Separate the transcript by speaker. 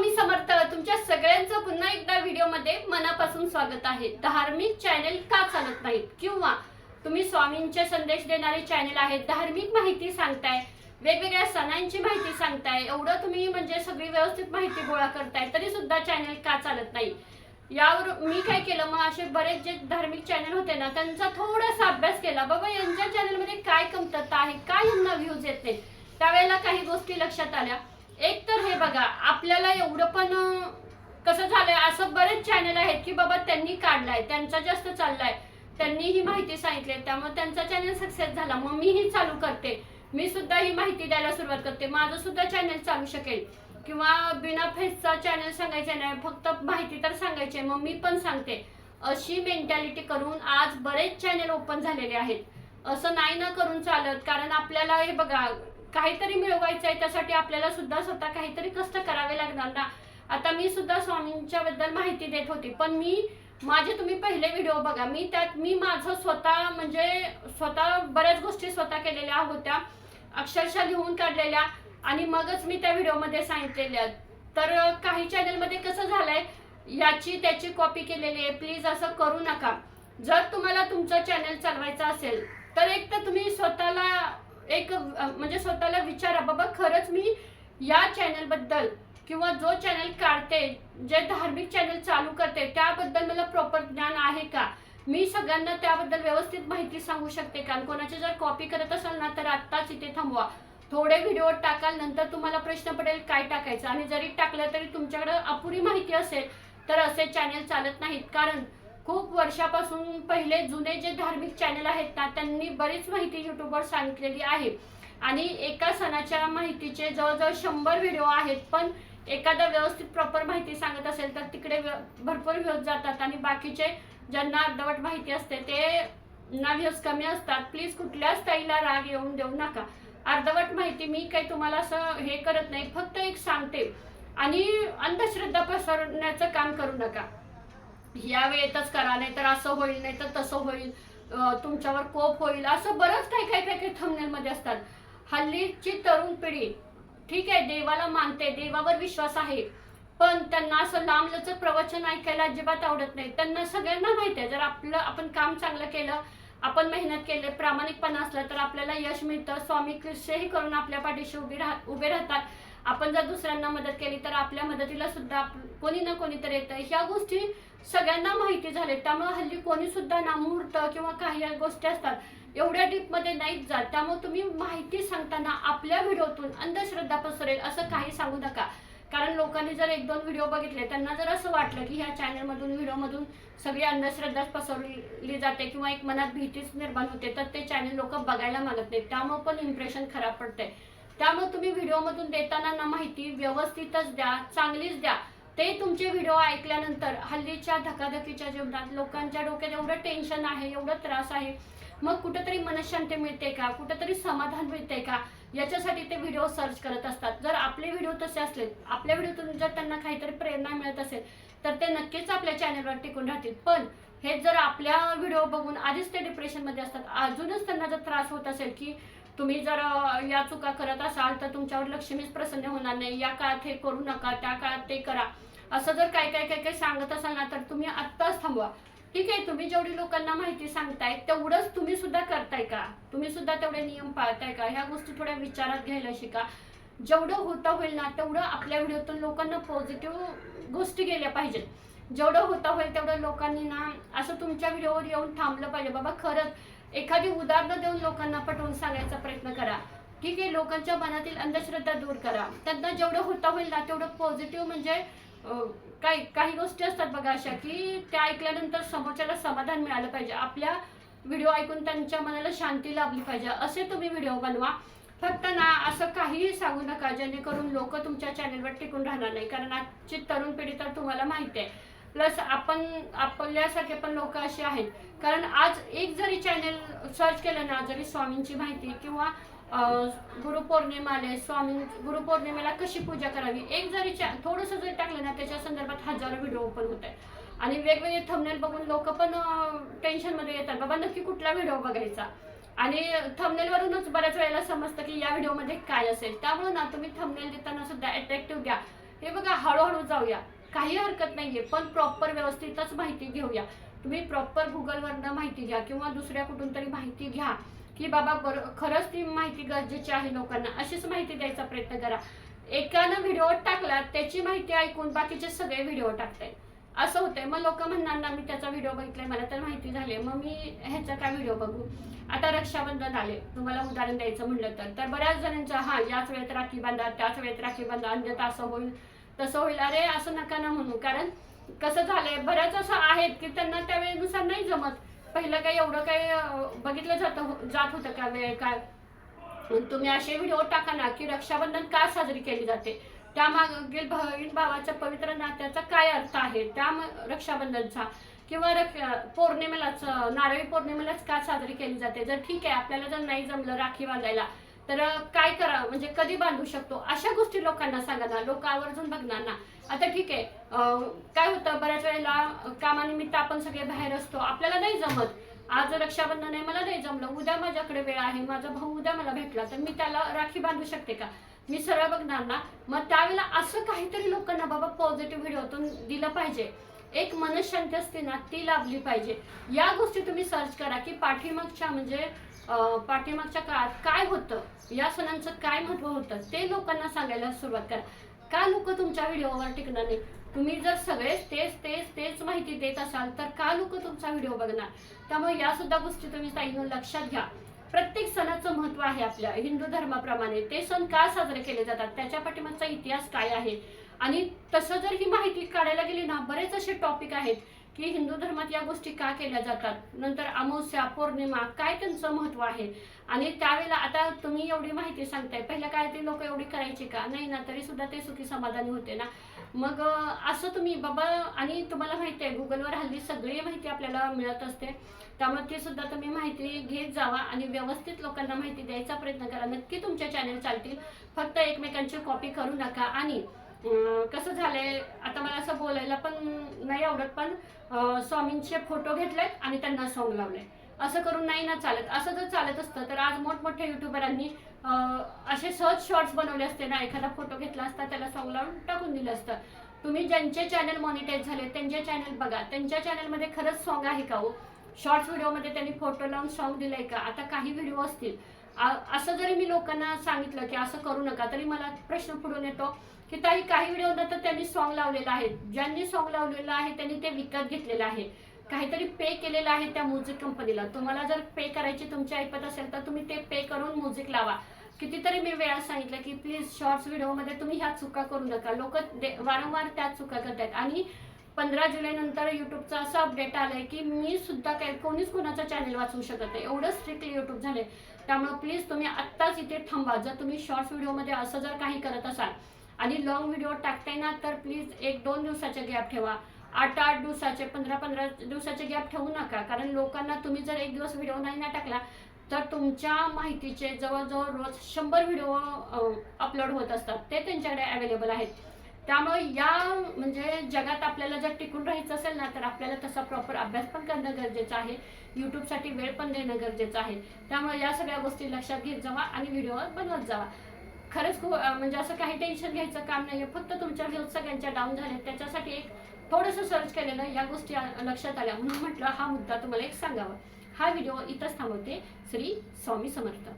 Speaker 1: स्वामी समर्थ तुमच्या सगळ्यांचं पुन्हा एकदा व्हिडिओमध्ये मनापासून स्वागत आहे. धार्मिक चॅनेल का चालत नाहीत? किंवा तुम्ही स्वामींचे संदेश देणारे चॅनेल आहेत धार्मिक माहिती सांगताय वेगवेगळ्या सणांची माहिती सांगताय एवढं तुम्ही म्हणजे सगळी व्यवस्थित माहिती गोळा करताय तरी सुद्धा चॅनेल का चालत नाही? यावर मी काय केलं मग असे बरेच जे धार्मिक चॅनल होते ना त्यांचा थोडासा अभ्यास केला. बाबा यांच्या चॅनलमध्ये काय कमतरता आहे? काय यांना व्ह्यूज येत नाही त्यावेळेला काही गोष्टी लक्षात आल्या. एक तर हे बघा आपल्याला एवढं पण कसं झालंय असं बरेच चॅनल आहेत की बाबा त्यांनी काढलाय त्यांचा जास्त चाललाय. त्यांनी ही माहिती सांगितली त्यामुळे त्यांचा चॅनल सक्सेस झाला. मग मीही चालू करते. मी सुद्धा ही माहिती द्यायला सुरुवात करते. माझं सुद्धा चॅनल चालू शकेल. किंवा बिना फेसचा चॅनल सांगायचा नाही फक्त माहिती तर सांगायची. आहे. मग मी पण सांगते. अशी मेंटॅलिटी करून आज बरेच चॅनल ओपन झालेले आहेत. असं नाही ना करून चालत. कारण आपल्याला हे बघा काहीतरी मिळवायचं आहे त्यासाठी आपल्याला सुद्धा स्वतः काहीतरी कष्ट करावे लागणार ना. आता मी सुद्धा स्वामींच्या बद्दल माहिती देत होती पण मी माझे तुम्ही पहिले व्हिडिओ बघा. मी त्यात मी माझं स्वतः म्हणजे स्वतः बऱ्याच गोष्टी स्वतः केलेल्या होत्या. अक्षरशः लिहून काढलेल्या आणि मगच मी त्या व्हिडिओमध्ये सांगितलेल्या. तर काही चॅनलमध्ये कसं झालंय याची त्याची कॉपी केलेली आहे. प्लीज असं करू नका. जर तुम्हाला तुमचं चॅनल चालवायचं असेल तर एक तर तुम्ही स्वतःला एक म्हणजे स्वतःला विचारा बाबा खरंच मी या चॅनलबद्दल किंवा जो चॅनल काढते जे धार्मिक चॅनल चालू करते त्याबद्दल मला प्रॉपर ज्ञान आहे का? मी सगळ्यांना त्याबद्दल व्यवस्थित माहिती सांगू शकते का? कोणाची जर कॉपी करत असाल ना तर आत्ताच इथे थांबवा. थोडे व्हिडिओ टाकाल नंतर तुम्हाला प्रश्न पडेल काय टाकायचं? आणि जरी टाकलं तरी तुमच्याकडे अपुरी माहिती असेल तर असे चॅनल चालत नाहीत. कारण खूप वर्षापासून पहिले जुने जे धार्मिक चॅनल आहेत ना त्यांनी बरीच माहिती युट्यूबवर सांगितलेली आहे. आणि एका सणाच्या माहितीचे जवळजवळ शंभर व्हिडिओ आहेत पण एखादा व्यवस्थित प्रॉपर माहिती सांगत असेल तर तिकडे व्य- भरपूर व्ह्यूज जातात आणि बाकीचे ज्यांना अर्धवट माहिती असते ते ना व्ह्यूज कमी असतात. प्लीज कुठल्याच ताईला राग येऊन देऊ नका. अर्धवट माहिती मी काही तुम्हाला असं हे करत नाही फक्त एक सांगते. आणि अंधश्रद्धा पसरण्याचं काम करू नका. या वेळेतच करा नाही तर असं होईल नाही तर तसं होईल तुमच्यावर कोप होईल असं बरंच काही काही काही काही थंबनेलमध्ये मध्ये असतात. हल्लीची तरुण पिढी ठीक आहे देवाला मानते देवावर विश्वास आहे पण त्यांना असं लांबलचक प्रवचन ऐकायला अजिबात आवडत नाही. त्यांना सगळ्यांना माहिती आहे जर आपलं आपण काम चांगलं केलं आपण मेहनत केली प्रामाणिकपणा असलं तर आपल्याला यश मिळतं. स्वामी कृष्णही करून आपल्या पाठीशी उभी राह उभे राहतात. आपण जर दुसऱ्यांना मदत केली तर आपल्या मदतीला सुद्धा आप- कोणी ना कोणीतरी येतं. ह्या गोष्टी सगळ्यांना माहिती झाले त्यामुळे हल्ली कोणी सुद्धा ना मुहूर्त किंवा काही गोष्टी असतात एवढ्या डीपमध्ये जात. त्यामुळे तुम्ही माहिती सांगताना आपल्या व्हिडिओतून अंधश्रद्धा पसरेल असं काही सांगू नका. कारण लोकांनी जर एक दोन व्हिडिओ बघितले त्यांना जर असं वाटलं की ह्या चॅनलमधून व्हिडिओमधून सगळी अंधश्रद्धा पसरली जाते किंवा एक मनात भीतीच निर्माण होते तर ते चॅनल लोक बघायला मागत नाहीत. त्यामुळे पण इम्प्रेशन खराब पडते त्यामुळे तुम्ही व्हिडिओमधून देताना ना माहिती व्यवस्थितच द्या चांगलीच द्या. ते तुमचे व्हिडिओ ऐकल्यानंतर हल्लीच्या धकाधकीच्या जीवनात लोकांच्या डोक्यात एवढं टेन्शन आहे एवढं त्रास आहे. मग कुठंतरी मनशांती मिळते का? कुठंतरी समाधान मिळते का? याच्यासाठी ते व्हिडिओ सर्च करत असतात. जर आपले व्हिडिओ तसे असले आपल्या व्हिडिओतून जर त्यांना काहीतरी प्रेरणा मिळत असेल तर ते नक्कीच आपल्या चॅनलवर टिकून राहतील. पण हे जर आपल्या व्हिडिओ बघून आधीच ते डिप्रेशनमध्ये असतात अजूनच त्यांना जर त्रास होत असेल की तुम्ही जर या चुका करत असाल तर तुमच्यावर लक्ष्मीच प्रसन्न होणार नाही. या काळात हे करू नका त्या काळात ते करा. असं जर काय काय काय काय सांगत असाल ना तर तुम्ही आत्ताच थांबवा. ठीक आहे तुम्ही जेवढी लोकांना माहिती सांगताय तेवढंच तुम्ही सुद्धा करताय का? तुम्ही सुद्धा तेवढे नियम पाळताय का? ह्या गोष्टी थोड्या विचारात घ्यायला शिका. जेवढं होता होईल ना तेवढं आपल्या व्हिडिओतून लोकांना पॉझिटिव्ह गोष्टी गेल्या पाहिजेत. जेवढं होता होईल तेवढं लोकांनी ना असं तुमच्या व्हिडिओवर येऊन थांबलं पाहिजे. बाबा खरंच एखादी उदाहरणं देऊन लोकांना पटवून सांगायचा प्रयत्न करा. ठीक आहे लोकांच्या मनातील अंधश्रद्धा दूर करा. त्यांना जेवढं होता होईल ना तेवढं पॉझिटिव्ह म्हणजे काही काही गोष्टी असतात बघा अशा की त्या ऐकल्यानंतर समोरच्याला समाधान मिळालं पाहिजे. आपल्या व्हिडिओ ऐकून त्यांच्या मनाला शांती लाभली पाहिजे. असे तुम्ही व्हिडिओ बनवा. फक्त ना असं काहीही सांगू नका जेणेकरून लोक तुमच्या चॅनलवर टिकून राहणार नाही. कारण आजची तरुण पिढी तर तुम्हाला माहिती आहे. प्लस आपण आपल्यासारखे पण लोक असे आहेत. कारण आज एक जरी चॅनल सर्च केलं ना जरी स्वामींची माहिती किंवा अं, गुरुपौर्णिमा आले स्वामी गुरुपौर्णिमेला कशी पूजा करावी एक जरी चा थोडंसं जरी टाकलं ना त्याच्या संदर्भात हजारो व्हिडिओ ओपन होत आहे आणि वेगवेगळे थंबनेल बघून लोक पण टेन्शनमध्ये येतात. बाबा नक्की कुठला व्हिडिओ बघायचा? आणि थंबनेलवरूनच बऱ्याच वेळेला समजतं की या व्हिडिओमध्ये काय असेल. त्यामुळे ना तुम्ही थंबनेल देताना सुद्धा अट्रॅक्टिव्ह द्या हे बघा हळूहळू जाऊया. काही हरकत नाहीये पण प्रॉपर व्यवस्थितच माहिती घेऊया. तुम्ही प्रॉपर गुगलवरनं माहिती घ्या किंवा दुसऱ्या कुठून तरी माहिती घ्या की बाबा बरं खरंच ती माहिती गरजेची आहे लोकांना. अशीच माहिती द्यायचा प्रयत्न करा. एकानं व्हिडिओ टाकला त्याची माहिती ऐकून बाकीचे सगळे व्हिडिओ टाकतायत. असं होतंय. मग लोक म्हणणार ना मी त्याचा व्हिडिओ बघितलाय मला तर माहिती झाली मग मी ह्याचा काय व्हिडिओ बघू? आता रक्षाबंधन आले तुम्हाला उदाहरण द्यायचं म्हणलं तर. तर बऱ्याच जणांचं हा याच वेळेत राखी बांधा त्याच वेळेत राखी बांधा अन्यथा असं होईल. तसं होईल. अरे असं नका ना म्हणू. कारण कसं झालंय बऱ्याच असं आहेत की त्यांना त्या वेळेनुसार नाही जमत. पहिलं काही एवढं काही बघितलं जातं हो, जात होतं का वेळ काय तुम्ही असे व्हिडिओ टाका ना की रक्षाबंधन का साजरी केली जाते? त्यामागील बहीण भावाच्या पवित्र नात्याचा काय अर्थ आहे? त्या रक्षाबंधनचा किंवा रक्ष पौर्णिमेलाच नारळी पौर्णिमेलाच का साजरी केली जाते? जर ठीक आहे आपल्याला जर नाही जमलं राखी बांधायला तर काय करा म्हणजे कधी बांधू शकतो? अशा गोष्टी लोकांना सांगा ना लोक आवर्जून बघणार ना. आता ठीक आहे काय होतं बऱ्याच वेळेला कामानिमित्त आपण सगळे बाहेर असतो आपल्याला नाही जमत. आज रक्षाबंधन आहे मला नाही जमलं उद्या माझ्याकडे वेळ आहे माझा भाऊ उद्या मला भेटला तर मी त्याला राखी बांधू शकते का? मी सरळ बघणार ना. मग त्यावेळेला असं काहीतरी लोकांना बाबा पॉझिटिव्ह व्हिडिओतून दिलं पाहिजे. एक मनशांती असते ना ती लाभली पाहिजे. या गोष्टी तुम्ही सर्च करा की पाठीमागच्या म्हणजे पाठीमागच्या काळात काय होतं? या सणांचं काय महत्त्व होतं? ते लोकांना सांगायला सुरुवात करा. का लोक तुमच्या व्हिडिओवर टिकणार नाही तुम्ही जर सगळेच तेच तेच तेच माहिती देत असाल तर का लोक तुमचा व्हिडिओ बघणार? त्यामुळे या सुद्धा गोष्टी तुम्ही ताईनं लक्षात घ्या. प्रत्येक सणाचं महत्त्व आहे आपल्या. हिंदू धर्माप्रमाणे ते सण का साजरे केले जातात? त्याच्या पाठीमागचा इतिहास काय आहे? आणि तसं जर ही माहिती काढायला गेली ना बरेच असे टॉपिक आहेत. की हिंदू धर्मात या गोष्टी का केल्या जातात? नंतर अमावस्या पौर्णिमा काय त्यांचं महत्त्व आहे? आणि त्यावेळेला आता तुम्ही एवढी माहिती सांगताय. पहिल्या काळातील लोक एवढी करायची का? नाही ना तरी सुद्धा ते सुखी समाधानी होते ना. मग असं तुम्ही बाबा आणि तुम्हाला माहिती आहे गुगलवर हल्ली सगळी माहिती आपल्याला मिळत असते. त्यामुळे ती सुद्धा तुम्ही माहिती घेत जावा आणि व्यवस्थित लोकांना माहिती द्यायचा प्रयत्न करा. नक्की तुमचे चॅनल चालतील. फक्त एकमेकांची कॉपी करू नका आणि कसं झालंय आता मला असं बोलायला पण नाही आवडत पण स्वामींचे फोटो घेतलेत आणि त्यांना सॉंग लावले असं करून नाही ना चालत. असं जर चालत असतं तर आज मोठमोठ्या युट्यूबरांनी असे सहज शॉर्ट्स बनवले असते ना एखादा फोटो घेतला असता त्याला सॉंग लावून टाकून दिलं असतं. तुम्ही ज्यांचे चॅनल मॉनिटाईज झाले त्यांचे चॅनल बघा. त्यांच्या चॅनलमध्ये खरंच सॉंग आहे का हो? शॉर्ट्स व्हिडिओमध्ये त्यांनी फोटो लावून सॉंग दिलंय का? आता काही व्हिडिओ असतील. आ- असं जरी मी लोकांना सांगितलं की असं करू नका तरी मला प्रश्न पुढून येतो. की ताई काही व्हिडिओ तर त्यांनी सॉन्ग लावलेलं आहे. ज्यांनी सॉन्ग लावलेलं आहे त्यांनी ते विकत घेतलेलं आहे. काहीतरी पे केलेलं आहे त्या म्युझिक कंपनीला तुम्हाला जर पे करायची तुमची ऐपत असेल तर तुम्ही ते पे करून म्युझिक लावा. कितीतरी मी वेळा सांगितलं की प्लीज शॉर्ट्स व्हिडिओमध्ये तुम्ही ह्या चुका करू नका. लोक वारंवार त्या चुका करतात आणि पंधरा जुलै नंतर युट्यूबचं असं अपडेट आलंय की मी सुद्धा काय कोणीच कोणाचा चॅनल वाचवू शकत नाही. एवढं स्ट्रिक्टली युट्यूब झाले त्यामुळे प्लीज तुम्ही आत्ताच इथे थांबा. जर तुम्ही शॉर्ट्स व्हिडिओमध्ये असं जर काही करत असाल आणि लॉंग व्हिडिओ टाकताय ना तर प्लीज एक दोन दिवसाचे गॅप ठेवा. आठ आठ दिवसाचे पंधरा पंधरा दिवसाचे गॅप ठेवू नका. कारण लोकांना तुम्ही जर एक दिवस व्हिडिओ नाही ना टाकला तर तुमच्या माहितीचे जवळजवळ रोज शंभर व्हिडिओ अपलोड होत असतात. ते त्यांच्याकडे अवेलेबल आहेत. त्यामुळे या म्हणजे जगात आपल्याला जर टिकून राहायचं असेल ना तर आपल्याला तसा प्रॉपर अभ्यास पण करणं गरजेचं आहे. यूट्यूबसाठी वेळ पण देणं गरजेचं आहे. त्यामुळे या सगळ्या गोष्टी लक्षात घेत जावा आणि व्हिडिओ बनवत जावा. खरंच खूप म्हणजे असं काही टेन्शन घ्यायचं काम नाही फक्त तुमच्या व्ह्यूज सगळ्यांच्या डाऊन झाल्या. त्याच्यासाठी एक थोडंसं सर्च केलेलं या गोष्टी लक्षात आल्या. म्हणून म्हटलं हा मुद्दा तुम्हाला एक सांगावा. हा व्हिडिओ इथंच थांबवते. श्री स्वामी समर्थ.